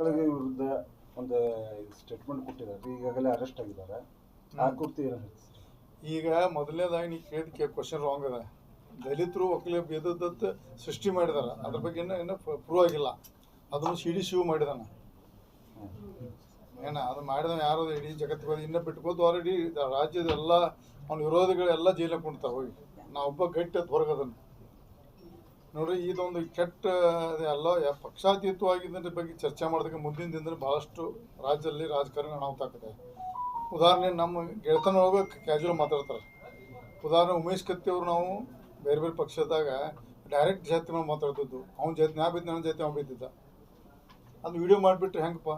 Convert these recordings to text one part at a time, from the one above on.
ಮಕ್ಕಳಿಗೆ ವಿರುದ್ಧ ಒಂದು ಸ್ಟೇಟ್ಮೆಂಟ್ ಕೊಟ್ಟಿದ್ದಾರೆ. ಈಗಾಗಲೇ ಅರೆಸ್ಟ್ ಆಗಿದ್ದಾರೆ. ಆ ಕುರ್ತಿ? ಈಗ ಮೊದಲನೇದಾಗಿ ನೀವು ಕೇಳಿದ ಕ್ವಶನ್ ರಾಂಗ್ ಅದ ದಲಿತರು ಒಕ್ಕಲಿಗ ಬೇದದ್ದು ಸೃಷ್ಟಿ ಮಾಡಿದಾರ ಅದ್ರ ಬಗ್ಗೆ ಇನ್ನೂ ಇನ್ನೂ ಪ್ರೂವ್ ಆಗಿಲ್ಲ. ಅದನ್ನು ಸಿ ಡಿ ಶಿವ್ ಮಾಡಿದಾನ ಏನ ಅದು ಮಾಡಿದ ಯಾರು? ಇಡೀ ಜಗತ್ತಿಗೆ ಇನ್ನೂ ಬಿಟ್ಕೋದು ಆಲ್ರೆಡಿ ರಾಜ್ಯದ ಎಲ್ಲ ಅವ್ನ ವಿರೋಧಿಗಳೆಲ್ಲ ಜೈಲಿಗೆ ಕುಣ್ತಾವ ಹೋಗಿ. ನಾ ಒಬ್ಬ ಗಟ್ಟಿ ಹೊರಗದನ್ನು ಹೊರಗದನು ನೋಡ್ರಿ, ಇದೊಂದು ಕೆಟ್ಟ ಎಲ್ಲ ಪಕ್ಷಾತೀತವಾಗಿದ್ದರ ಬಗ್ಗೆ ಚರ್ಚೆ ಮಾಡೋದಕ್ಕೆ ಮುಂದಿನ ದಿನದಲ್ಲಿ ಭಾಳಷ್ಟು ರಾಜ್ಯದಲ್ಲಿ ರಾಜಕಾರಣ ಅನಾಹುತ ಆಗ್ತದೆ. ಉದಾಹರಣೆ, ನಮ್ಮ ಗೆಳೆತನೊಳಗೆ ಕ್ಯಾಜುವಲ್ ಮಾತಾಡ್ತಾರೆ. ಉದಾಹರಣೆ, ಉಮೇಶ್ ಕತ್ತಿ ಅವರು ನಾವು ಬೇರೆ ಬೇರೆ ಪಕ್ಷದಾಗ ಡೈರೆಕ್ಟ್ ಜಾತಿ ಮೇಲೆ ಮಾತಾಡ್ತಿದ್ದು. ಅವ್ನ ಜಾತಿ, ನಾ ಬಿದ್ದ ನನ್ನ ಜಾತಿ, ಅವ್ನು ಬಿದ್ದಿದ್ದ. ಅದು ವಿಡಿಯೋ ಮಾಡಿಬಿಟ್ರೆ ಹೆಂಗಪ್ಪ?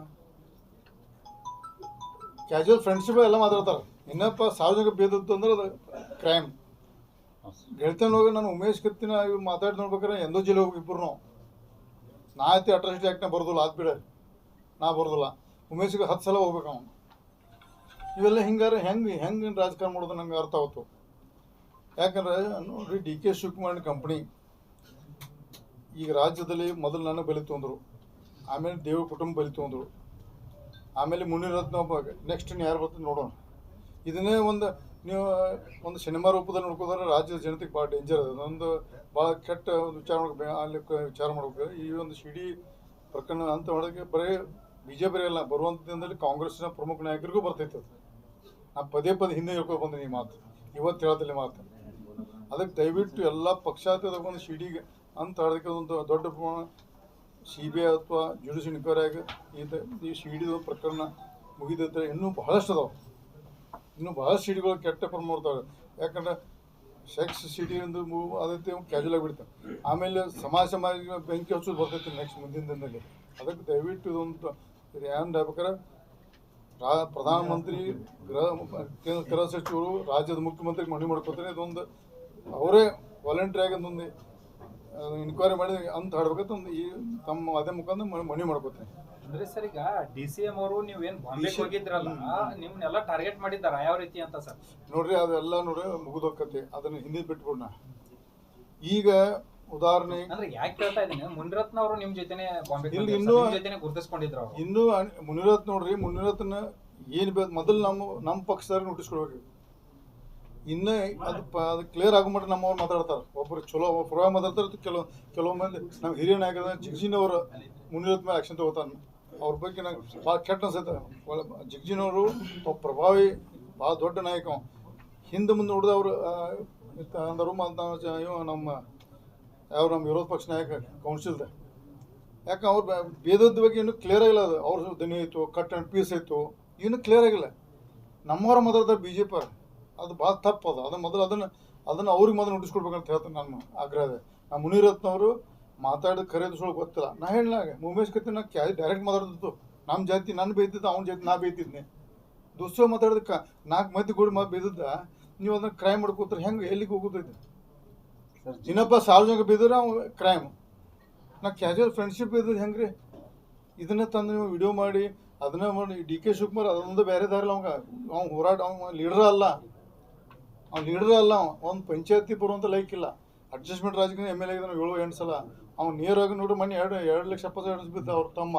ಕ್ಯಾಜುವಲ್ ಫ್ರೆಂಡ್ಶಿಪ್ ಎಲ್ಲ ಮಾತಾಡ್ತಾರೆ. ಇನ್ನಪ್ಪ ಸಾರ್ವಜನಿಕ ಬೇದದ್ದು ಅಂದ್ರೆ ಅದು ಕ್ರೈಮ್. ಗೆಳತನ ಹೋಗಿ ನಾನು ಉಮೇಶ್ ಕತ್ತಿನ ಇವ್ ಮಾತಾಡಿ ನೋಡ್ಬೇಕಾರೆ ಎಂದೋ ಜಿಲ್ಲೆ ಹೋಗಿ ಇಬ್ಬರು ನಾವು ನಾ ಐತಿ ಅಟ್ರಾಸಿಟಿ ಆ್ಯಕ್ಟ್ನ ಬರೋದಿಲ್ಲ ಅದು ಬಿಡ. ನಾ ಬರೋದಿಲ್ಲ. ಉಮೇಶ್ಗೆ ಹತ್ತು ಸಲ ಹೋಗ್ಬೇಕು ಅವನು. ಇವೆಲ್ಲ ಹಿಂಗಾರೆ ಹೆಂಗೆ ಹೆಂಗೆ ರಾಜಕಾರಣ ಮಾಡೋದು ನಂಗೆ ಅರ್ಥ ಆವತ್ತು. ಯಾಕಂದ್ರೆ, ನೋಡ್ರಿ, ಡಿ ಕೆ ಶಿವಕುಮಾರ್ ಕಂಪ್ನಿ ಈಗ ರಾಜ್ಯದಲ್ಲಿ ಮೊದಲು ನನ್ನ ಬಲಿ ತೊಂದರು ಆಮೇಲೆ ದೇವ ಕುಟುಂಬ ಬಲಿ ತೊಂದರು ಆಮೇಲೆ ಮುನಿರತ್ನ ನೆಕ್ಸ್ಟ್ ಯಾರು ಬರ್ತದೆ ನೋಡೋಣ. ಇದನ್ನೇ ಒಂದು ನೀವು ಒಂದು ಸಿನಿಮಾ ರೂಪದಲ್ಲಿ ನೋಡ್ಕೋದ್ರೆ ರಾಜ್ಯದ ಜನತೆಗೆ ಭಾಳ ಡೇಂಜರ್ ಅದ. ಒಂದು ಭಾಳ ಕೆಟ್ಟ ಒಂದು ವಿಚಾರ ಮಾಡ್ಬೇಕು ಅಲ್ಲಿ ವಿಚಾರ ಮಾಡ್ಬೇಕು. ಈ ಒಂದು ಸಿಡಿ ಪ್ರಕರಣ ಅಂತ ಹೇಳೋದಕ್ಕೆ ಬರೀ ಬಿ ಜೆ ಪಿ ಅಲ್ಲ ಬರುವಂಥ ದಿನದಲ್ಲಿ ಕಾಂಗ್ರೆಸ್ನ ಪ್ರಮುಖ ನಾಯಕರಿಗೂ ಬರ್ತೈತೆ ನಾ ಪದೇ ಪದೇ ಹಿಂದೆ ಹೇಳ್ಕೊ ಬಂದೀನಿ ಈ ಮಾತು. ಇವತ್ತು ಹೇಳ್ತಿಲ್ಲ ಮಾತು. ಅದಕ್ಕೆ ದಯವಿಟ್ಟು ಎಲ್ಲ ಪಕ್ಷಾತೀತ ಒಂದು ಸಿಡಿಗೆ ಅಂತ ಹೇಳೋದಕ್ಕೆ ಒಂದು ದೊಡ್ಡ ಪ್ರಮಾಣ ಸಿ ಬಿ ಐ ಅಥವಾ ಜುಡಿಷಿಯಲ್ ಇನ್ಕ್ವೈರಿ ಆಗಿ ಈ ಸಿ ಡಿ ಪ್ರಕರಣ ಮುಗಿದಿದ್ರೆ ಇನ್ನೂ ಬಹಳಷ್ಟು ಅದಾವೆ. ಇನ್ನೂ ಬಹಳ ಸಿಡಿಗಳು ಕೆಟ್ಟ ಮಾಡ್ತಾವೆ ಯಾಕಂದ್ರೆ ಸೆಕ್ಸ್ ಸಿಡಿ ಒಂದು ಮೂವ್ ಅದೈತೆ ಕ್ಯಾಜುವಲ್ ಆಗಿಬಿಡ್ತಾರೆ ಆಮೇಲೆ ಸಮಾಜ ಸಮಾಜ ಬೆಂಕಿ ಹಚ್ಚೋದು ಬರ್ತೈತಿ ನೆಕ್ಸ್ಟ್ ಮುಂದಿನ ದಿನದಲ್ಲಿ. ಅದಕ್ಕೆ ದಯವಿಟ್ಟು ಇದೊಂದು ಇದು ಏನು ಆಗ್ಬೇಕಾರೆ ರಾ, ಪ್ರಧಾನಮಂತ್ರಿ, ಗೃಹ, ಕೇಂದ್ರ, ಗೃಹ ಸಚಿವರು, ರಾಜ್ಯದ ಮುಖ್ಯಮಂತ್ರಿ ಮನವಿ ಮಾಡ್ಕೊತಾರೆ. ಇದೊಂದು ಅವರೇ ವಾಲಂಟ್ರಿ ಆಗಿ ಒಂದು ಇನ್ಕ್ವೈರಿ ಮಾಡಿ ಅಂತ ಹಾಡ್ಬೇಕಂತ ಒಂದು ಈ ತಮ್ಮ ಅದೇ ಮುಖಾಂತರ ಮನವಿ ಮಾಡ್ಕೊತೀನಿ ಅಂದ್ರೆ ಸರ್ ಈಗ ಡಿ ಸಿ ಎಂ ಅವರು ನೀವೇನ್ ಬಾಂಬೆಗೆ DC ಹೋಗಿದ್ರಲ್ಲ ನಿಮ್ನೆಲ್ಲ ಟಾರ್ಗೆಟ್ ಮಾಡಿದ್ದಾರ? ಯಾವ ರೀತಿ ಅಂತ ಸರ್? ನೋಡ್ರಿ ಅದೆಲ್ಲ ನೋಡ್ರಿ ಮುಗಿದೋಕತಿ ಅದನ್ನ ಹಿಂದೆ ಬಿಟ್ಬಿಡ್ನ ಈಗ ಉದಾಹರಣೆ ಅಂದ್ರೆ ಯಾಕೆ ಹೇಳ್ತಾ ಇದ್ದೀನಿ ಮುನಿರತ್ನ ಅವರು ನಿಮ್ ಜೊತೆನೆ ಬಾಂಬೆ ಇಲ್ಲಿ ಇನ್ನೂ- ಜೊತೆನೆ ಗುರುತಿಸ್ಕೊಂಡಿದ್ರು ಅವರು. ಇನ್ನೂ ಮುನಿರತ್ನ ನೋಡ್ರಿ ಮುನಿರತ್ನ ಏನ್ ಬೇಕು ಮೊದಲು ನಮ್ಮ ನಮ್ಮ ಪಕ್ಷದವ್ರಿಗೆ ನೋಟಿಸ್ ಕೊಡ್ಬೇಕು ಇನ್ನು ಅದು ಅದು ಕ್ಲಿಯರ್ ಆಗೋ ಮಟ್ಟ ನಮ್ಮವ್ರು ಮಾತಾಡ್ತಾರೆ. ಒಬ್ಬರು ಚಲೋ ಪರವಾಗಿ ಮಾತಾಡ್ತಾರೆ ಕೆಲವು ಕೆಲವು ಮಂದಿ ನಮ್ಮ ಹಿರಿಯ ನಾಯಕರ ಜಿಗ್ಜಿನವರು ಮುನಿರತ್ ಮೇಲೆ ಆಕ್ಷನ್ ತಗೋತಾನೆ ಅವ್ರ ಬಗ್ಗೆ ನಂಗೆ ಭಾಳ ಕೆಟ್ಟ ಅನ್ಸೈತೆ ಒಳ್ಳೆ, ಜಿಗ್ಜಿನವರು ಪ್ರಭಾವಿ, ಭಾಳ ದೊಡ್ಡ ನಾಯಕ. ಹಿಂದೆ ಮುಂದೆ ನೋಡಿದ ಅವರು ಅಂದರು ಇವ ನಮ್ಮ ಯಾವ ನಮ್ಮ ವಿರೋಧ ಪಕ್ಷ ನಾಯಕ, ಕೌನ್ಸಿಲ್ದೆ. ಯಾಕೆ ಅವ್ರು ಭೇದದ ಬಗ್ಗೆ ಇನ್ನೂ ಕ್ಲಿಯರ್ ಆಗಿಲ್ಲ ಅದು. ಅವ್ರ ದನಿ ಆಯಿತು ಕಟ್ ಆ್ಯಂಡ್ ಪೀಸ್ ಆಯಿತು, ಇನ್ನೂ ಕ್ಲಿಯರ್ ಆಗಿಲ್ಲ. ನಮ್ಮವರ ಮಾತಾಡ್ತಾರೆ ಬಿ ಜೆ ಪಿ ಅದು ಭಾಳ ತಪ್ಪು ಅದು. ಅದನ್ನು ಮೊದಲು ಅದನ್ನು ಅದನ್ನು ಅವ್ರಿಗೆ ಮೊದಲು ನೋಟಿಸ್ ಅಂತ ಹೇಳ್ತೀನಿ ನಾನು. ಆಗ್ರಹ ಇದೆ. ನಮ್ಮ ಮುನಿರತ್ನವರು ಮಾತಾಡಿದ ಖರೀದು ಸುಳ್ಳು ಗೊತ್ತಿಲ್ಲ. ನಾ ಹೇಳಿನಾಗ ಮುಮೇಶ್ ಕತ್ತಿ ನಾ ಕ್ಯಾ ಡೈರೆಕ್ಟ್ ಮಾತಾಡ್ತಿತ್ತು. ನಮ್ಮ ಜಾತಿ ನನ್ನ ಬೈದಿದ್ದು ಅವ್ನ ಜಾತಿ ನಾ ಬೈತಿದ್ನೆ ದುಸ್ಸೋ ಮಾತಾಡೋದಕ್ಕೆ ನಾಲ್ಕು ಮಂದಿ ಗುಡಿ ಮಾ ಬೈದಿದ್ದ ನೀವು ಅದನ್ನ ಕ್ರೈಮ್ ಮಾಡ್ಕೋತಾರೆ ಹೆಂಗೆ ಎಲ್ಲಿಗೆ ಹೋಗೋದೈತೆ ಸರ್ ಇನ್ನೊಬ್ಬ ಸಾರ್ವಜನಿಕ ಬಿದ್ದರೆ ಅವ್ನು ಕ್ರೈಮ್ ನಾ ಕ್ಯಾಜುವಲ್ ಫ್ರೆಂಡ್ಶಿಪ್ ಇದ್ದದ್ದು ಹೆಂಗ್ರಿ? ಇದನ್ನ ತಂದು ನೀವು ವಿಡಿಯೋ ಮಾಡಿ ಅದನ್ನ ಮಾಡಿ ಡಿ ಕೆ ಶಿವಕುಮಾರ್ ಅದೊಂದು ಬೇರೆ ದಾರಿಲ್ಲ ಅವಂಗ ಅವ್ನು ಹೋರಾಟ ಅವ್ನು ಲೀಡರ್ ಅಲ್ಲ. ಅವ್ನು ಲೀಡರ್ ಅಲ್ಲ ಒಂದು ಪಂಚಾಯತಿ ಬರುವಂಥ ಲೈಕ್ ಇಲ್ಲ. ಅಡ್ಜಸ್ಟ್ಮೆಂಟ್ ರಾಜಕೀಯ ಎಂ ಎಲ್ ಎ ಏಳು, ಎಂಟು ಸಲ. ಅವ್ನು ನೇರವಾಗಿ ನೋಡಿ ಮನೆ ಎರಡು ಎರಡು ಲಕ್ಷ ಎಪ್ಪತ್ತು ಬಿದ್ದ ಅವ್ರ ತಮ್ಮ.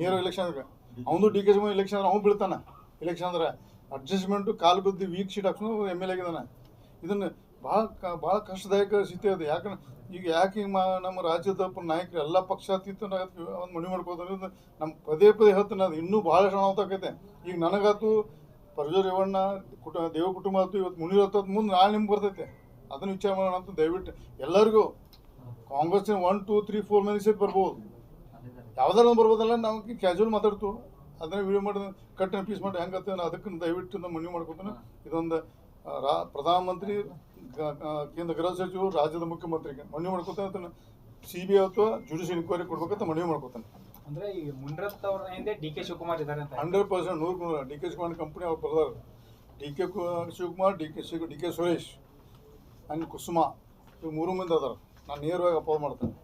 ನೇರ ಎಲೆಕ್ಷನ್ಗೆ ಅವನು ಡಿ ಕೆ ಶಿವಕುಮಾರ್ ಎಲೆಕ್ಷನ್ ಅವ್ನು ಬೀಳ್ತಾನೆ. ಎಲೆಕ್ಷನ್ ಅಂದ್ರೆ ಅಡ್ಜಸ್ಟ್ಮೆಂಟು ಕಾಲು ಬಿದ್ದು ವೀಕ್ ಶೀಟ್ ಹಾಕೊಂಡು ಎಂ ಎಲ್ ಎ ಇದನ್ನು ಭಾಳ ಕ, ಭಾಳ ಕಷ್ಟದಾಯಕ ಸ್ಥಿತಿ ಅದು. ಯಾಕಂದ್ರೆ ಈಗ ಯಾಕೆ ಮಾ, ನಮ್ಮ ರಾಜ್ಯದ ನಾಯಕರು ಎಲ್ಲ ಪಕ್ಷಾತೀತ ಒಂದು ಮಣಿ ಮಾಡ್ಕೋತಾರೆ ನಮ್ಮ ಪದೇ ಪದೇ ಹೇಳ್ತಾನೆ ಅದು. ಇನ್ನೂ ಭಾಳ ಅನಾಹುತ ಈಗ ನನಗಾತು ಪರಜೋ ರೇವಣ್ಣ ಕುಟ, ದೇವ ಕುಟುಂಬ ಆಯ್ತು ಇವತ್ತು ಮುನಿರತ್ತ ಮುಂದೆ ನಾಳೆ ನಿಮ್ಗೆ ಬರ್ತೈತೆ. ಅದನ್ನು ವಿಚಾರ ಮಾಡೋಣ ಅಂತ ದಯವಿಟ್ಟು ಎಲ್ಲರಿಗೂ ಕಾಂಗ್ರೆಸ್ನ ಒನ್ ಟೂ ತ್ರೀ ಫೋರ್ ಮೆನಿಸೇ ಬರ್ಬೋದು. ಯಾವ್ದಾರ ಒಂದು ಬರ್ಬೋದಲ್ಲ, ನಾವು ಕ್ಯಾಶುವಲ್ ಮಾತಾಡ್ತು ಅದನ್ನ ವಿಡಿಯೋ ಮಾಡಿದ ಕಟ್ ಅಂಡ್ ಪೀಸ್ ಮಾಡಿ ಹೆಂಗತ್ತೆ ನಾನು ಅದಕ್ಕೆ ದಯವಿಟ್ಟು ನಾನು ಮನವಿ ಮಾಡ್ಕೊತಾನೆ. ಇದೊಂದು ರಾ, ಪ್ರಧಾನಮಂತ್ರಿ ಕೇಂದ್ರ ಗೃಹ ಸಚಿವರು, ರಾಜ್ಯದ ಮುಖ್ಯಮಂತ್ರಿಗೆ ಮನವಿ ಮಾಡ್ಕೊತಾನೆ ಸಿ ಬಿ ಐ ಅಥವಾ ಜುಡಿಷಿಯಲ್ ಇನ್ಕ್ವೈರಿ ಕೊಡ್ಬೇಕಂತ ಮನವಿ ಮಾಡ್ಕೊತಾನೆ. ಅಂದ್ರೆ ಈ ಮುನಿರತ್ನ ಅವ್ರ ಹಿಂದೆ ಡಿ ಕೆ ಶಿವಕುಮಾರ್ ಇದ್ದಾರೆ ಅಂತ ಹಂಡ್ರೆಡ್ ಪರ್ಸೆಂಟ್ ನೂರು ಡಿ ಕೆ ಶಿವಕುಮಾರ್ ಕಂಪ್ನಿ ಅವ್ರು ಬರ್ದಾರ. D K Shivakumar, D K Shiva D K Suresh and Kusuma ಇವು ಮೂರು ಮಂದಿ ಅದಾರ. ನಾನು ನೇರವಾಗಿ ಅಪೋಸ್ ಮಾಡ್ತೇನೆ.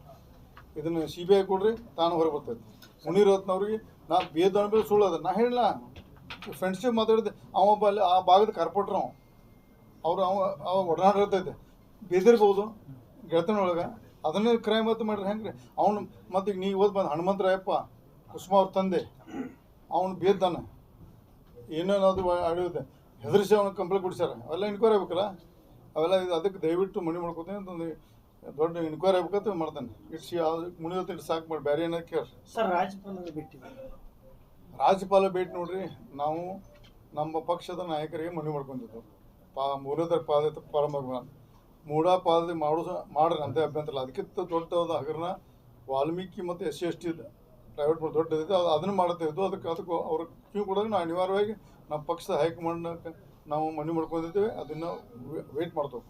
ಇದನ್ನು ಸಿ ಬಿ ಐ ಕೊಡ್ರಿ, ತಾನು ಹೊರಗೆ ಬರ್ತೈತೆ ಮುನಿರತ್ನವ್ರಿಗೆ ನಾ ಬೇದ ಅನ್ಬೇಕು ಸುಳ್ಳು ಅದ. ನಾ ಹೇಳಿಲ್ಲ ಫ್ರೆಂಡ್ಶಿಪ್ ಮಾತಾಡಿದೆ ಅವ ಅಲ್ಲಿ ಆ ಭಾಗದ ಕಾರ್ಪೊರೇಟ್ರ್ ಅವ. ಅವ್ರು ಅವ ಅವ ಒಡನಾಡಿರ್ತೈತೆ ಬೇದಿರ್ಬೋದು, ಗೆಳತನ ಒಳಗೆ. ಅದನ್ನೇ ಕ್ರೈಮ್ ಅಂತ ಮಾಡ್ರಿ ಹೆಂಗೆ ರೀ ಅವ್ನು ಮತ್ತೆ ಈಗ ನೀವು ಓದ್ ಬಂದು ಹನುಮಂತರಾಯಪ್ಪ ಕುಸುಮ ಅವ್ರ ತಂದೆ ಅವನು ಬೇದ್ದಾನೆ ಏನೇನದು ಅಡಿಯುತ್ತೆ ಹೆದರಿಸಿ ಅವನು ಕಂಪ್ಲೇಂಟ್ ಕೊಡಿಸ್ಯಾರ. ಅವೆಲ್ಲ ಇನ್ಕ್ವೈರಿ ಆಗ್ಬೇಕಲ್ಲ? ಅವೆಲ್ಲ ಇದು ಅದಕ್ಕೆ ದಯವಿಟ್ಟು ಮಣಿ ಮಾಡ್ಕೊತೀನಿ ಅಂತ ಒಂದು ದೊಡ್ಡ ಇನ್ಕ್ವೈರಿ ಆಗ್ಬೇಕಂತ ಮಾಡ್ತಾನೆ. ಇಟ್ಸಿ ಹೊತ್ತು ಇಟ್ಟು ಸಾಕು ಮಾಡಿ ಬೇರೆ ಏನಾದ್ರು ಕೇಳಿ ಸರ್ ರಾಜ್ಯಪಾಲರು ಭೇಟಿ ರಾಜ್ಯಪಾಲ ಭೇಟಿ ನೋಡ್ರಿ ನಾವು ನಮ್ಮ ಪಕ್ಷದ ನಾಯಕರಿಗೆ ಮನವಿ ಮಾಡ್ಕೊಂಡಿದ್ದು. ಪಾ ಮೂಲಧರ ಪಾದ ಪ್ರಾರಂಭ ಮೂಢ ಪಾದ ಮಾಡೋ ಮಾಡ್ರಿ ಅಂತ ಅಭ್ಯಂತರ ಅದಕ್ಕಿಂತ ದೊಡ್ಡದಾದ ಹಗರಣ ವಾಲ್ಮೀಕಿ ಮತ್ತು S C S T private ದೊಡ್ಡದಿದೆ. ಅದು ಅದನ್ನು ಮಾಡುತ್ತೆ. ಇದ್ದು ಅದಕ್ಕೆ ಅದಕ್ಕೆ ಅವ್ರ ಕ್ಯೂ ಕೂಡ ನಾವು ಅನಿವಾರ್ಯವಾಗಿ ನಮ್ಮ ಪಕ್ಷದ ಹೈಕಮಾಂಡ್ ನಾವು ಮನವಿ ಮಾಡ್ಕೊಂಡಿದ್ದೇವೆ. ಅದನ್ನು ವೇಟ್ ಮಾಡ್ತೇವೆ.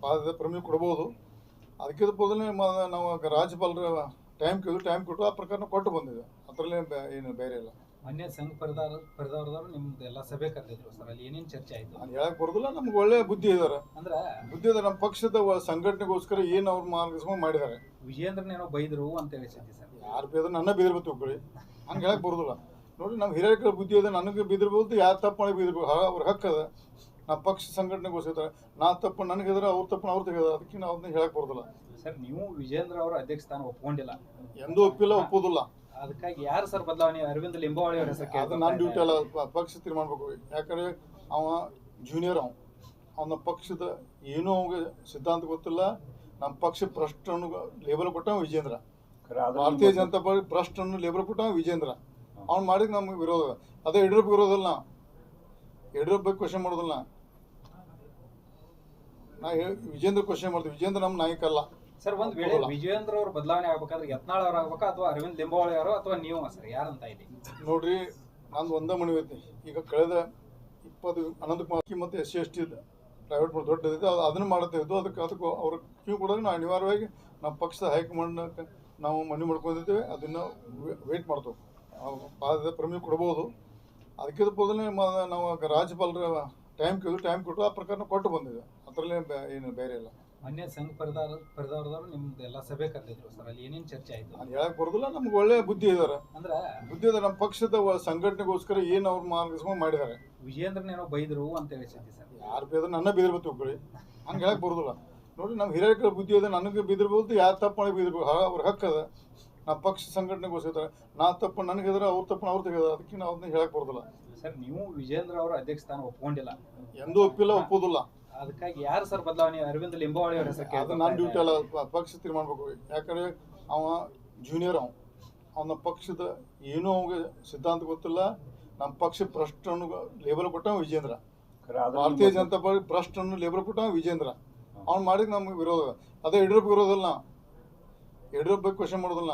ಪಾದದ ಪ್ರಮೇಯ ಕೊಡ್ಬೋದು. ಅದಕ್ಕಿಂತ ಬದಲೇ ಮ- ನಾವು ರಾಜ್ಯಪಾಲರ ಟೈಮ್ ಕೇಳಿದ್ರು ಟೈಮ್ ಕೊಟ್ಟು ಆ ಪ್ರಕಾರ ಕೊಟ್ಟು ಬಂದಿದೆ. ಅದರಲ್ಲೇ ಏನು ಬೇರೆ ಇಲ್ಲ. ಮೊನ್ನೆ ಸಂಘ ಪರಿದಾರ ಪರಿದಾರದವರು ನಿಮ್ದು ಎಲ್ಲ ಸಭೆ ಕರೆದಿದ್ರು ಸರ್ ಅಲ್ಲಿ ಏನೇನು ಚರ್ಚೆ ಆಯ್ತು? ನಾನು ಹೇಳಕ್ ಬರೋದಿಲ್ಲ ನಮ್ಗೆ ಒಳ್ಳೆ ಬುದ್ಧಿ ಇದಾರೆ. ಅಂದ್ರೆ ಬುದ್ಧಿ ಇದೆ ನಮ್ಮ ಪಕ್ಷದ ಒ- ಸಂಘಟನೆಗೋಸ್ಕರ ಏನು ಅವ್ರು ಮಾರ್ಗದರ್ಶನ ಮಾಡಿದ್ದಾರೆ. ವಿಜೇಂದ್ರನೇನೋ ಬೈದ್ರು ಅಂತ ಹೇಳಿ ಸುದ್ದಿ ಸರ್. ಯಾರು ಬೇದ್ರೆ ನನ್ನ ಬಿದಿರ್ಬೇಕು ತಿಳ್ಕೊಳ್ಳಿ ಹಂಗೆ ಹೇಳಕ್ ಬರೋದಿಲ್ಲ. ನೋಡಿ ನಮ್ಮ ಹಿರಿಯರ ಬುದ್ಧಿ ಇದೆ ನನಗೆ ಬಿದಿರ್ಬೋದು ಯಾರು ತಪ್ಪು ಮಾಡಿ ಬಿದಿರ್ಬೇಕು ಅವ್ರ ಹಕ್ಕದ ನಾ ಪಕ್ಷ ಸಂಘಟನೆಗೋಸ್ಕರ ನಾ ತಪ್ಪು ನನಗಿದ್ರೆ ಅವ್ರ ತಪ್ಪು ಅವ್ರು ತೆಗೆದ. ಅದಕ್ಕೆ ನಾವು ಅದನ್ನ ಹೇಳಕ್ ಬರೋದಿಲ್ಲ. ಸರ್ ನೀವು ವಿಜೇಂದ್ರ ಅವರ ಅಧ್ಯಕ್ಷ ಸ್ಥಾನ ಒಪ್ಕೊಂಡಿಲ್ಲ. ಎಂದೂ ಒಪ್ಪಿಲ್ಲ ಒಪ್ಪೋದಿಲ್ಲ. ಅದಕ್ಕಾಗಿ ಯಾರು ಸರ್ ಬದಲಾವಣೆ? ಅರವಿಂದ್ ಲಿಂಬಾವಳಿ ಅವರ ಹೆಸರು ಅದು ನನ್ನ ಡ್ಯೂಟಿ. ಅಲ್ಲ ಪಕ್ಷ ತೀರ್ಮಾನ ಮಾಡ್ಬೇಕು ಯಾಕಂದ್ರೆ ಅವ ಜೂನಿಯರ್ ಅವ. ಅವನ ಪಕ್ಷದ ಏನೂ ಅವ್ಗೆ ಸಿದ್ಧಾಂತ ಗೊತ್ತಿಲ್ಲ. ನಮ್ಮ ಪಕ್ಷ ಭ್ರಷ್ಟನ್ನು ಲೇಬಲ್ ಕೊಟ್ಟ ವಿಜೇಂದ್ರ. ಭಾರತೀಯ ಜನತಾ ಪಾರ್ಟಿ ಭ್ರಷ್ಟನ್ನು ಲೇಬಲ್ ಕೊಟ್ಟ ವಿಜೇಂದ್ರ. ಅವ್ನು ಮಾಡಿದ ನಮ್ಗೆ ವಿರೋಧ. ಅದೇ ಯಡಿಯೂರಪ್ಪ ವಿರೋಧಲ್ಲ ನಾವು ಯಡಿಯೂರಪ್ಪ ಬಗ್ಗೆ ಕ್ವಶನ್ ಮಾಡೋದಿಲ್ಲ ನಾ ಹೇಳ್- ವಿಜೇಂದ್ರ ಕ್ವಶನ್ ಮಾಡ್ತೀವಿ ವಿಜೇಂದ್ರ ನಮ್ಮ ನಾಯಕ ಅಲ್ಲ ಸರ್ ಒಂದ್ ವೇಳೆ ವಿಜಯೇಂದ್ರ ವಿಜೇಂದ್ರ ಅವ್ರು ಬದಲಾವಣೆ ಆಗ್ಬೇಕಾದ್ರೆ ಯತ್ನಾಳ್ ಅವ್ರ ಆಗ್ಬೇಕಾ ಅಥವಾ ಅರವಿಂದ್ ಲಿಂಬಾವಳಿ ಅವರು ಅಥವಾ ನೀವು ಸರ್ ಯಾರಂತ ಇಲ್ಲಿ ನೋಡ್ರಿ ನಾನು ಒಂದೇ ಮನವಿ ಐತಿ. ಈಗ ಕಳೆದ ಇಪ್ಪತ್ತು ಅನಂತಕುಮಾರ್ ಮತ್ತು S C S T private ದೊಡ್ಡದಿದೆ. ಅದು ಅದನ್ನು ಮಾಡ್ತಾ ಇದ್ದು ಅದಕ್ಕೆ ಅದಕ್ಕೆ ಅವ್ರ ಕ್ಯೂ ಕೂಡ ನಾವು ಅನಿವಾರ್ಯವಾಗಿ ನಮ್ಮ ಪಕ್ಷದ ಹೈಕಮಾಂಡ್ ನಾವು ಮನವಿ ಮಾಡ್ಕೊಂಡಿದ್ದೇವೆ. ಅದನ್ನು ವೇಟ್ ಮಾಡ್ತೇವೆ. ಪಾದ ಪ್ರಮೇಯ ಕೊಡ್ಬೋದು. ಅದಕ್ಕಿಂತ ಬದಲೇ ಮ- ನಾವು ರಾಜ್ಯಪಾಲರ ಟೈಮ್ ಕೇಳಿದ್ರು ಟೈಮ್ ಕೊಟ್ಟು ಆ ಪ್ರಕಾರ ಕೊಟ್ಟು ಬಂದಿದೆ. ಅದರಲ್ಲೇ ಬೇ- ಏನು ಬೇರೆ ಇಲ್ಲ. ಮೊನ್ನೆ ಸಂಘ ಪರಿದಾರ ಪರಿದಾರದವರು ನಿಮ್ದು ಎಲ್ಲ ಸಭೆ ಕರೆದಿದ್ರು ಸರ್ ಅಲ್ಲಿ ಏನೇನು ಚರ್ಚೆ ಆಯ್ತು? ನಾನು ಹೇಳಕ್ ಬರೋದಿಲ್ಲ ನಮ್ಗೆ ಒಳ್ಳೆ ಬುದ್ಧಿ ಇದಾರೆ. ಅಂದ್ರೆ ಬುದ್ಧಿ ಇದೆ ನಮ್ಮ ಪಕ್ಷದ ಸಂಘಟನೆಗೋಸ್ಕರ ಏನು ಅವ್ರು ಮಾರ್ಗದರ್ಶನ ಮಾಡಿದ್ದಾರೆ ವಿಜೇಂದ್ರನೇನೋ ಬೈದ್ರು ಅಂತ ಹೇಳಿ ಸುದ್ದಿ ಸರ್. ಯಾರು ಬೇದ್ರೆ ನನ್ನ ಬಿದಿರ್ಬೇಕು ತಿಳ್ಕೊಳ್ಳಿ ಹಂಗೆ ಹೇಳಕ್ ಬರೋದಿಲ್ಲ. ನೋಡಿ ನಮ್ಮ ಹಿರಿಯರ ಬುದ್ಧಿ ಇದೆ ನನಗೆ ಬಿದಿರ್ಬೋದು ಯಾರು ತಪ್ಪು ಮಾಡಿ ಬಿದಿರ್ಬೇಕು ಅವ್ರ ಹಕ್ಕದ ನಮ್ಮ ಪಕ್ಷ ಸಂಘಟನೆಗೋಸ್ಕರ ನಾ ತಪ್ಪು ಇದ್ರೆ ಅವ್ರ ತಪ್ಪು ಅವ್ರು ತೆಗೆದ ಅದಕ್ಕೆ ನಾವು ಅದನ್ನ ಹೇಳಕ್ ಬರೋದಿಲ್ಲ. ಸರ್ ನೀವು ವಿಜೇಂದ್ರ ಅವರ ಅಧ್ಯಕ್ಷ ಸ್ಥಾನ ಒಪ್ಕೊಂಡಿಲ್ಲ. ಎಂದೂ ಒಪ್ಪಿಲ್ಲ ಒಪ್ಪೋದಿಲ್ಲ. ಅದಕ್ಕಾಗಿ ಯಾರು ಸರ್ ಬದಲಾವಣೆ? ಅರವಿಂದ್ ಲಿಂಬಾವಳಿ ಅವರ ಹೆಸರು ಅದು ನನ್ನ ಡ್ಯೂಟಿ ಅಲ್ಲ ಪಕ್ಷ ತೀರ್ಮಾನ ಮಾಡಬೇಕು. ಯಾಕಂದ್ರೆ ಅವ ಜೂನಿಯರ್ ಅವ. ಅವನ ಪಕ್ಷದ ಏನೂ ಅವ್ಗೆ ಸಿದ್ಧಾಂತ ಗೊತ್ತಿಲ್ಲ. ನಮ್ಮ ಪಕ್ಷ ಭ್ರಷ್ಟ ಲೇಬಲ್ ಕೊಟ್ಟ ವಿಜೇಂದ್ರ. ಭಾರತೀಯ ಜನತಾ ಪಾರ್ಟಿ ಭ್ರಷ್ಟ ಲೇಬಲ್ ಕೊಟ್ಟ ವಿಜೇಂದ್ರ. ಅವ್ನು ಮಾಡಿದ ನಮ್ಗೆ ವಿರೋಧ. ಅದೇ ಯಡಿಯೂರಪ್ಪ ವಿರೋಧಲ್ಲ ನಾವು ಯಡಿಯೂರಪ್ಪ ಕ್ವಶನ್ ಮಾಡೋದಿಲ್ಲ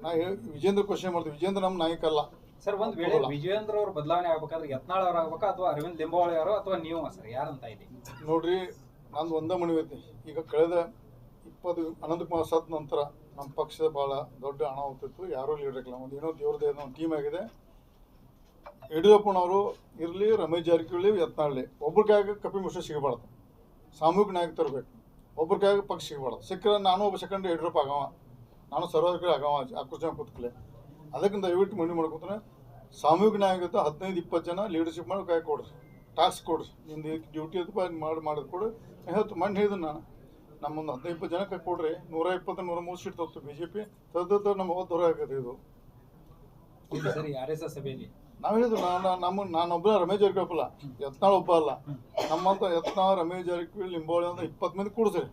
ನಾ. ಹೇಳ್- ವಿಜೇಂದ್ರ ಕ್ವಶನ್ ಮಾಡ್ತೀವಿ ವಿಜೇಂದ್ರ ನಮ್ಮ ನಾಯಕ ಅಲ್ಲ ಸರ್ ಒಂದ್ ವೇಳೆ ವಿಜಯೇಂದ್ರ ಅವ್ರು ಬದಲಾವಣೆ ಆಗ್ಬೇಕಾದ್ರೆ ಯತ್ನಾಳ್ ಅವ್ರ ಆಗ್ಬೇಕಾ ಅಥವಾ ಅರವಿಂದ್ ಲಿಂಬಾವಳಿ ಅವರು ಅಥವಾ ನೀವು ಸರ್ ಯಾರಂತ ಇದೆ ನೋಡ್ರಿ ನಂದು ಒಂದೇ ಮನವಿ ಐತಿ ಈಗ ಕಳೆದ ಇಪ್ಪತ್ತು ಅನಂತಕುಮಾರ್ ಸತ್ ನಂತರ ನಮ್ಮ ಪಕ್ಷದ ಭಾಳ ದೊಡ್ಡ ಹಣ ಹೋಗ್ತಿತ್ತು. ಯಾರೂ ಲೀಡರ್ ಇಲ್ಲ ಒಂದು ಏನೋ ದೇವ್ರದ್ದು ಏನೋ ಒಂದು ಟೀಮ್ ಆಗಿದೆ. ಯಡಿಯೂರಪ್ಪನವರು ಇರಲಿ ರಮೇಶ್ ಜಾರಕಿಹೊಳಿ ಯತ್ನಾಳ್ಳಿ. ಒಬ್ರಿಗಾಗಿ ಕೈಯಾಗ ಕಪಿ ಮಿಶ್ರ ಸಿಗಬಾರ್ದು. ಸಾಮೂಹಿಕ ನಾಯಕ ತರಬೇಕು. ಒಬ್ರಿಗಾಗಿ ಪಕ್ಷ ಸಿಗಬಾರ್ದು. ಸಿಕ್ಕರೆ ನಾನು ಒಬ್ಬ ಸೆಕೆಂಡ್ ಯಡಿಯೂರಪ್ಪ ಆಗವ. ನಾನು ಸರ್ವಾಧಿಕಾರಿ ಆಗವ. ಆಕ್ರೋಶ ಕೂತ್ಕಲೆ. ಅದಕ್ಕೆ ದಯವಿಟ್ಟು ಮನವಿ ಮಾಡ್ಕೊತಾನೆ. ಸಾಮೂಹಿಕ ನಾಯಕತ್ವ ಹದಿನೈದು ಇಪ್ಪತ್ತು ಜನ ಲೀಡರ್ಶಿಪ್ ಮಾಡಿ ಕೈ ಕೊಡ್ರಿ. ಟಾಸ್ಕ್ ಕೊಡ್ರಿ. ನಿಮ್ದು ಡ್ಯೂಟಿ ಅದು ಮಾಡಿ ಮಾಡೋದು ಕೊಡು ಹೇಳ್ತು ಮಣ್ಣು ಹೇಳಿದ್ರು ನಾನು. ನಮ್ಮೊಂದು ಹದಿನೈದು ಇಪ್ಪತ್ತು ಜನಕ್ಕೆ ಕೊಡ್ರಿ. ನೂರ ಇಪ್ಪತ್ತು ನೂರ ಮೂರು ಸೀಟ್ ತರ್ತು ಬಿ ಜೆ ಪಿ ತದ ನಮ್ಮ ಹೋದ ದೂರ ಆಗತ್ತೆ ಇದು. ನಾವು ಹೇಳಿದ್ರು ನಾನು ನಮ್ಮ ನಾನೊಬ್ಬ ರಮೇಶ್ ಜಾರಕಿಹೊಳಿ ಒಬ್ಬಲ್ಲ ಯತ್ನಾಳ್ ಒಬ್ಬ ಅಲ್ಲ. ನಮ್ಮಂತ ಯತ್ನಾಳ್ ರಮೇಶ್ ಜಾರಕಿಹೊಳಿ ಲಿಂಬೋಳಿ ಅಂತ ಇಪ್ಪತ್ತು ಮಂದಿ ಕೂಡಿಸ್ರಿ.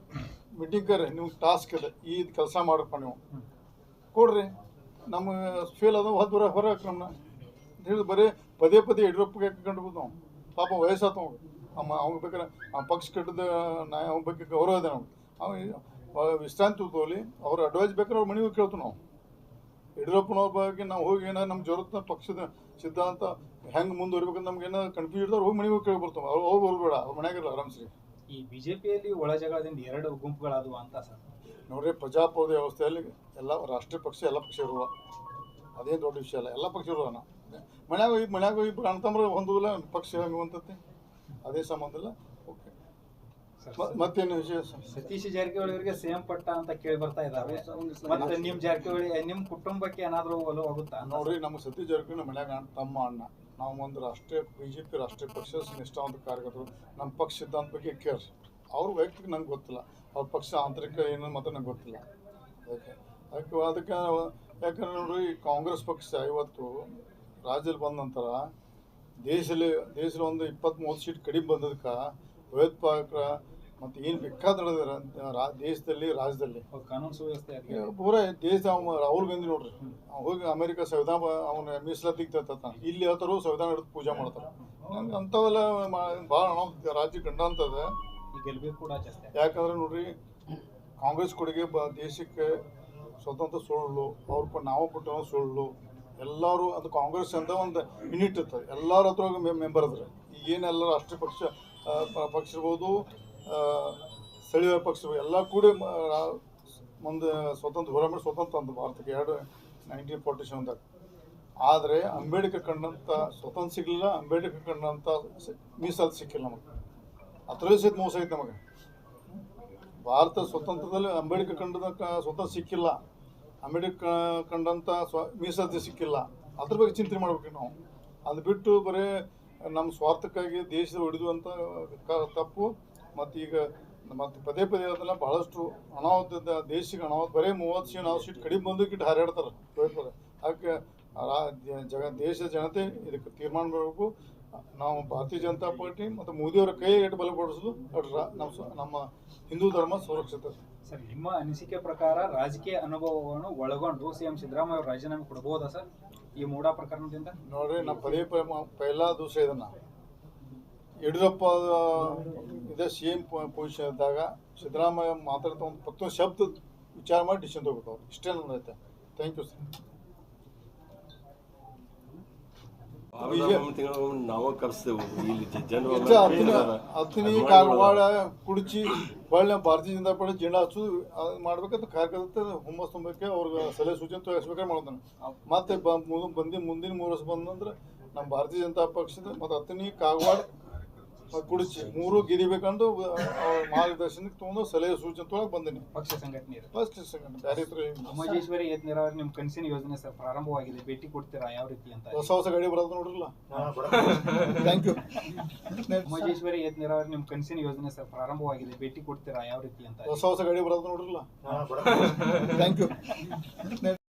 ಮೀಟಿಂಗ್ ಕರ್ರಿ. ನಿಮ್ಗೆ ಟಾಸ್ಕ್ ಇದೆ. ಈ ಕೆಲಸ ಮಾಡಪ್ಪ ನೀವು. ಕೊಡ್ರಿ. ನಮ್ಮ ಫೇಲ್ ಅದ ಹೊರ ಹೊರ ಹಾಕಿ ನಮ್ಮನ್ನ ಅಂತ ಹೇಳಿ ಬರೀ ಪದೇ ಪದೇ ಯಡಿಯೂರಪ್ಪಗೆ ಕಂಡು ನಾವು ಪಾಪ ವಯಸ್ಸಾತ ಅವ್ನು. ಅಮ್ಮ, ಅವ್ನ ಬೇಕಾದ್ರೆ ಆ ಪಕ್ಷ ಕಟ್ಟದ ನಾ ಅವ್ನ ಬಗ್ಗೆ ಗೌರವ ಇದೆ ನಮ್ಗೆ. ಅವ ವಿಶ್ರಾಂತಿ ತಗೋಲಿ, ಅವ್ರ ಅಡ್ವೈಸ್ ಬೇಕಾದ್ರೆ ಅವ್ರ ಮನೆಗೆ ಕೇಳ್ತು ನಾವು. ಯಡಿಯೂರಪ್ಪನವ್ರ ಬಗ್ಗೆ ನಾವು ಹೋಗಿ ಏನಾದ್ರು ನಮ್ಮ ಜೊತೆ ಪಕ್ಷದ ಸಿದ್ಧಾಂತ ಹೆಂಗೆ ಮುಂದುವರಿಬೇಕಂತ ನಮ್ಗೆ ಏನೋ ಕನ್ಫ್ಯೂಸ್ ಇರ್ತಾರೆ ಹೋಗಿ ಮನೆಗೆ ಕೇಳಿ ಬರ್ತಾವೆ. ಅವ್ರು ಹೋಗಿ ಬರ್ಬೇಡ ಅವ್ರ ಮನೆಯಾಗಿರಲ್ಲ ಆರಾಮ್ಸ್ರಿ ಈ ಬಿಜೆಪಿಯಲ್ಲಿ ಒಳ ಜಗಳದಿಂದ ಎರಡು ಗುಂಪುಗಳಾದವು ಅಂತ ಸರ್. ನೋಡ್ರಿ ಪ್ರಜಾಪ್ರಭುತ್ವ ವ್ಯವಸ್ಥೆಯಲ್ಲಿ ಎಲ್ಲ ರಾಷ್ಟ್ರೀಯ ಪಕ್ಷ ಎಲ್ಲ ಪಕ್ಷ ಇರುವ ಅದೇನು ದೊಡ್ಡ ವಿಷಯ ಅಲ್ಲ ಎಲ್ಲ ಪಕ್ಷ ಇರುವ ಮನ್ಯಾಗ ಹೋಗಿ ಮನ್ಯಾಗ ಇಬ್ಬರು ಅಣ್ತಂಬ್ರೆ ಹೊಂದಿಲ್ಲ ಪಕ್ಷ ಹಂಗುವಂತತೆ ಅದೇ ಸಂಬಂಧ ಇಲ್ಲ. ಓಕೆ. ಮತ್ತೇನು ವಿಷಯ ಸತೀಶ್ ಜಾರಕಿಹೊಳಿ ಅವರಿಗೆ ಸೇಮ್ ಪಟ್ಟ ಅಂತ ಕೇಳಿ ಬರ್ತಾ ಇದ್ದಾರೆ. ಮತ್ತೆ ನಿಮ್ ಜಾರಕಿಹೊಳಿ ನಿಮ್ಮ ಕುಟುಂಬಕ್ಕೆ ಏನಾದರೂ ಒಲವು ಆಗುತ್ತಾ? ನೋಡ್ರಿ ನಮ್ಮ ಸತೀಶ್ ಜಾರಕಿಹೊಳಿ ನಮ್ಮ ಮನ್ಯಾಗ ತಮ್ಮ ಅಣ್ಣ. ನಾವು ಒಂದು ರಾಷ್ಟ್ರೀಯ ಬಿ ಜೆ ಪಿ ರಾಷ್ಟ್ರೀಯ ಪಕ್ಷ ನಿಷ್ಠಾವಂತ ಕಾರ್ಯಕರ್ತರು, ನಮ್ಮ ಪಕ್ಷ ಸಿದ್ಧಾಂತ ಬಗ್ಗೆ ಕೇರ್. ಅವ್ರ ವೈಯಕ್ತಿಕ ನಂಗೆ ಗೊತ್ತಿಲ್ಲ. ಅವ್ರ ಪಕ್ಷ ಆಂತರಿಕ ಏನು ಮಾತ್ರ ನಂಗೆ ಗೊತ್ತಿಲ್ಲ. ಅದಕ್ಕೆ ಅದಕ್ಕೆ ಅದಕ್ಕೆ ಯಾಕಂದ್ರೆ ನೋಡ್ರಿ, ಈ ಕಾಂಗ್ರೆಸ್ ಪಕ್ಷ ಇವತ್ತು ರಾಜ್ಯದಲ್ಲಿ ಬಂದ ನಂತರ ದೇಶದಲ್ಲಿ ದೇಶದಲ್ಲಿ ಒಂದು ಇಪ್ಪತ್ತ್ ಮೂವತ್ತು ಸೀಟ್ ಕಡಿಮೆ ಬಂದದಕ್ಕೆ ಭಯೋತ್ಪಾದಕರ ಮತ್ತು ಏನು ಬೇಕಾದ್ರೆ ದೇಶದಲ್ಲಿ ರಾಜ್ಯದಲ್ಲಿ. ಕಾನೂನು ಸುವ್ಯವಸ್ಥೆ ಪೂರ ದೇಶ ಅವ ರಾಹುಲ್ ಗಾಂಧಿ ನೋಡ್ರಿ. ಹೋಗಿ ಅಮೆರಿಕ ಸಂವಿಧಾನ ಅವನ ಮೀಸಲಾತಿಗೆ ತೆಗ್ತಾನ ಇಲ್ಲಿ ಹೇಳ್ತಾರು ಸಂವಿಧಾನ ಹಿಡಿದು ಪೂಜೆ ಮಾಡ್ತಾರೆ. ನಂಗೆ ಅಂಥವೆಲ್ಲ ಭಾಳ ರಾಜ್ಯ ಕಂಡಂಥದ್ದು ಅಂತದ. ಕೂಡ ಜಾಸ್ತಿ ಯಾಕಂದ್ರೆ ನೋಡ್ರಿ ಕಾಂಗ್ರೆಸ್ ಕೊಡುಗೆ ಬ ದೇಶಕ್ಕೆ ಸ್ವತಂತ್ರ ಸುಳ್ಳು ಅವ್ರ ನಾವು ಕೊಟ್ಟ ಸುಳ್ಳು ಎಲ್ಲರೂ ಅದು ಕಾಂಗ್ರೆಸ್ ಅಂತ ಒಂದು ಯೂನಿಟ್ ಇರ್ತದೆ. ಎಲ್ಲರ ಹತ್ರ ಮೆಂಬರ್ ಅದ್ರ ಏನೆಲ್ಲ ರಾಷ್ಟ್ರೀಯ ಪಕ್ಷ ಪಕ್ಷ ಇರ್ಬೋದು ಸ್ಥಳೀಯ ಪಕ್ಷಗಳು ಎಲ್ಲ ಕೂಡಿ ಒಂದು ಸ್ವತಂತ್ರ ಹೋರಾಟ ಸ್ವತಂತ್ರ ಅಂತ ಭಾರತಕ್ಕೆ ಎರಡು ನೈನ್ಟೀನ್ ಫೋರ್ಟಿ ಸೆವೆನ್ದಾಗ ಆದರೆ ಅಂಬೇಡ್ಕರ್ ಕಂಡಂಥ ಸ್ವತಂತ್ರ ಸಿಗಲಿಲ್ಲ, ಅಂಬೇಡ್ಕರ್ ಕಂಡಂಥ ಮೀಸಲು ಸಿಕ್ಕಿಲ್ಲ ನಮಗೆ. ಅದರಲ್ಲೂ ಸಹಿತ ಮೋಸ ಐತೆ ನಮಗೆ. ಭಾರತ ಸ್ವತಂತ್ರದಲ್ಲಿ ಅಂಬೇಡ್ಕರ್ ಕಂಡದ ಕ- ಸ್ವತಂತ್ರ ಸಿಕ್ಕಿಲ್ಲ. ಅಂಬೇಡ್ಕರ್ ಕಂಡಂಥ ಸ್ವ ಮೀಸಲಾತಿ ಸಿಕ್ಕಿಲ್ಲ. ಅದ್ರ ಬಗ್ಗೆ ಚಿಂತನೆ ಮಾಡ್ಬೇಕು ನಾವು. ಅದು ಬಿಟ್ಟು ಬರೀ ನಮ್ಮ ಸ್ವಾರ್ಥಕ್ಕಾಗಿ ದೇಶದ ಹೊಡೆದು ಅಂತ ತಪ್ಪು. ಮತ್ತು ಈಗ ಮತ್ತು ಪದೇ ಪದೇ ಅದನ್ನ ಬಹಳಷ್ಟು ಅನಾಹುತದ ದೇಶಕ್ಕೆ ಅನಾಹುತ ಬರೀ ಮೂವತ್ತು ಸೀಟ್ ನಾವು ಸೀಟ್ ಕಡಿಮೆ ಬಂದು ಕಿಟ್ಟು ಹಾರಾಡ್ತಾರೆ ಹೇಳ್ತಾರೆ ಅದಕ್ಕೆ ಜಗ ದೇಶದ ಜನತೆ ಇದಕ್ಕೆ ತೀರ್ಮಾನ ಮಾಡಬೇಕು. ನಾವು ಭಾರತೀಯ ಜನತಾ ಪಾರ್ಟಿ ಮತ್ತು ಮೋದಿಯವರ ಕೈ ಎಟ್ಟು ಬಲಪಡಿಸೋದು ನಮ್ಮ ನಮ್ಮ ಹಿಂದೂ ಧರ್ಮ ಸುರಕ್ಷಿತ. ಸರ್ ನಿಮ್ಮ ಅನಿಸಿಕೆ ಪ್ರಕಾರ ರಾಜಕೀಯ ಅನುಭವವನ್ನು ಒಳಗೊಂಡು ಸಿಎಂ ಸಿದ್ದರಾಮಯ್ಯ ಅವರು ರಾಜೀನಾಮೆ ಕೊಡಬಹುದಾ ಸರ್ ಈ ಮೂಡಾ ಪ್ರಕರಣದಿಂದ? ನೋಡ್ರಿ ನಾವು ಪದೇ ಪದೇ ಪೈಲಾ ದಿವಸ ಇದನ್ನ. ಯಡಿಯೂರಪ್ಪ ಇದೇ ಸಿ ಎಂ ಪೊಸಿಷನ್ ಇದ್ದಾಗ ಸಿದ್ದರಾಮಯ್ಯ ಮಾತಾಡ್ತಾ ಒಂದು ಪ್ರತಿಯೊಂದು ಶಬ್ದ ವಿಚಾರ ಮಾಡಿ ಡಿಸಿಷನ್ ತಗೋಬೇಕು ಅವ್ರು. ಇಷ್ಟೇ ನನ್ನೈತೆ ಥ್ಯಾಂಕ್ ಯು ಸರ್ ನಾವು ಕರ್ಸ್ತೇವೆ. ಇಲ್ಲಿ ಹೆಚ್ಚು ಹತ್ತಿನ ಕಾಗವಾಡ ಕುಡ್ಚಿ ಹೊಳ್ಳೆ ಭಾರತೀಯ ಜನತಾ ಪಾರ್ಟಿ ಜೆಂಡಾ ಹಚ್ಚೋದು ಅದು ಮಾಡ್ಬೇಕಂತ ಕಾರ್ಯಕರ್ತ ಹುಮ್ಮಸ್ ತುಂಬಕ್ಕೆ ಅವ್ರಿಗೆ ಸಲಹೆ ಸೂಚನೆ ತೋರಿಸ್ಬೇಕಾದ್ರೆ ಮಾಡ್ತಾನೆ ಮತ್ತೆ ಬಂದಿ ಮುಂದಿನ ಮೂರು ವರ್ಷ ಬಂದಂದ್ರೆ ನಮ್ಮ ಭಾರತೀಯ ಜನತಾ ಪಕ್ಷದ ಮತ್ತು ಅತ್ತಿನಿ ಕಾಗವಾಡ ಕುಡ್ಚಿ ಮೂರು ಗಿರಿ ಬೇಕಂದು ಮಾರ್ಗದರ್ಶನಕ್ಕೆ ತಗೊಂಡು ಸಲಹೆ ಸೂಚನೆ ತೊಳಗೆ ಬಂದಿನಿ. ಪಕ್ಷ ಸಂಘಟನೆ ಪಕ್ಷ ಫಸ್ಟ್ ಸೆಕೆಂಡ್ ಬೇರೆ. ಉಮಾಜೇಶ್ವರಿ ಏತ್ ನೀರಾವರಿ ನಿಮ್ ಕನಸಿನ ಯೋಜನೆ ಸರ್ ಪ್ರಾರಂಭವಾಗಿದೆ. ಭೇಟಿ ಕೊಡ್ತೀರಾ? ಯಾವ ರೀತಿ ಅಂತ ಹೊಸ ಹೊಸ ಗಾಡಿ ಬರೋದು ನೋಡ್ರಲ್ಲ? ಥ್ಯಾಂಕ್ ಯು ಮಹೇಶ್ವರಿ ಏತ್ ನೀರಾವರಿ ನಿಮ್ಮ ಕನಸಿನ ಯೋಜನೆ ಸರ್ ಪ್ರಾರಂಭವಾಗಿದೆ. ಭೇಟಿ ಕೊಡ್ತೀರಾ? ಯಾವ ರೀತಿ ಅಂತ ಹೊಸ ಹೊಸ ಗಾಡಿ ಬರೋದು ನೋಡ್ರಲ್ಲ? Thank you